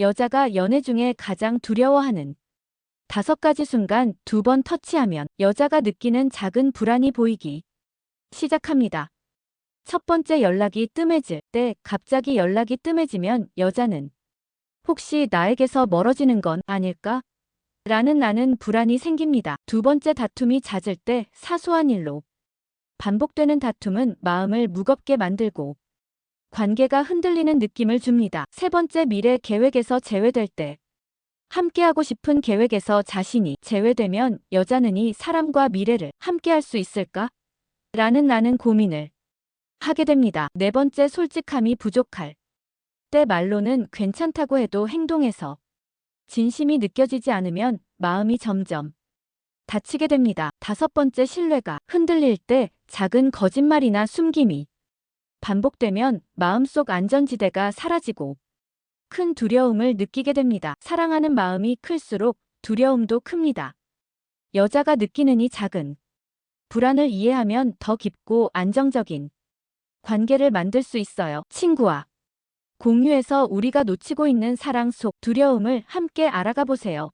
여자가 연애 중에 가장 두려워하는 다섯 가지 순간 두 번 터치하면 여자가 느끼는 작은 불안이 보이기 시작합니다. 첫 번째 연락이 뜸해질 때 갑자기 연락이 뜸해지면 여자는 혹시 나에게서 멀어지는 건 아닐까? 라는 나는 불안이 생깁니다. 두 번째 다툼이 잦을 때 사소한 일로 반복되는 다툼은 마음을 무겁게 만들고 관계가 흔들리는 느낌을 줍니다. 세 번째 미래 계획에서 제외될 때 함께하고 싶은 계획에서 자신이 제외되면 여자는 이 사람과 미래를 함께할 수 있을까? 라는 나는 고민을 하게 됩니다. 네 번째 솔직함이 부족할 때 말로는 괜찮다고 해도 행동에서 진심이 느껴지지 않으면 마음이 점점 다치게 됩니다. 다섯 번째 신뢰가 흔들릴 때 작은 거짓말이나 숨김이 반복되면 마음속 안전지대가 사라지고 큰 두려움을 느끼게 됩니다. 사랑하는 마음이 클수록 두려움도 큽니다. 여자가 느끼는 이 작은 불안을 이해하면 더 깊고 안정적인 관계를 만들 수 있어요. 친구와 공유해서 우리가 놓치고 있는 사랑 속 두려움을 함께 알아가 보세요.